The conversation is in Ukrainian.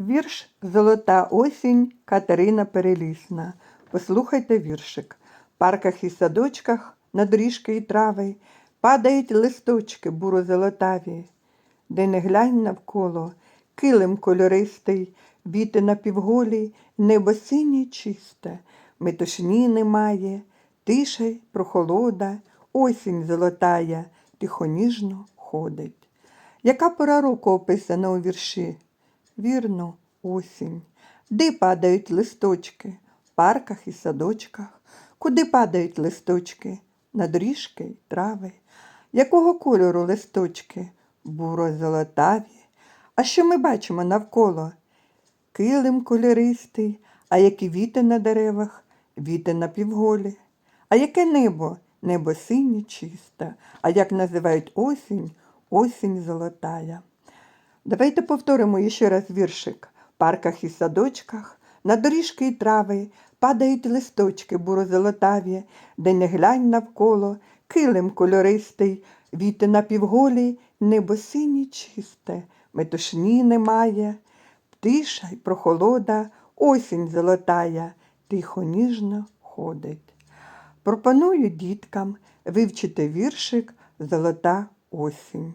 Вірш Золота осінь Катерина Перелісна. Послухайте віршик. В парках і садочках на доріжки і трави падають листочки буро-золотаві, де не глянь навколо, килим кольористий, віти напівголі, небо синє чисте, метушні немає, тиша й прохолода, осінь золотая, тихоніжно ходить. Яка пора року описана у вірші? Вірно, осінь. Де падають листочки? В парках і садочках. Куди падають листочки? На доріжки й трави. Якого кольору листочки? Буро-золотаві. А що ми бачимо навколо? Килим кольористий, а які віти на деревах, віти на півголі. А яке небо? Небо синє чисте. А як називають осінь? Осінь золотая. Давайте повторимо ще раз віршик. В парках і садочках, на доріжки і трави падають листочки буро-золотаві, де не глянь навколо, килим кольористий, віти на півголі, небо синє чисте, метушні немає, тиша й прохолода, осінь золотая, тихо ніжно ходить. Пропоную діткам вивчити віршик Золота осінь.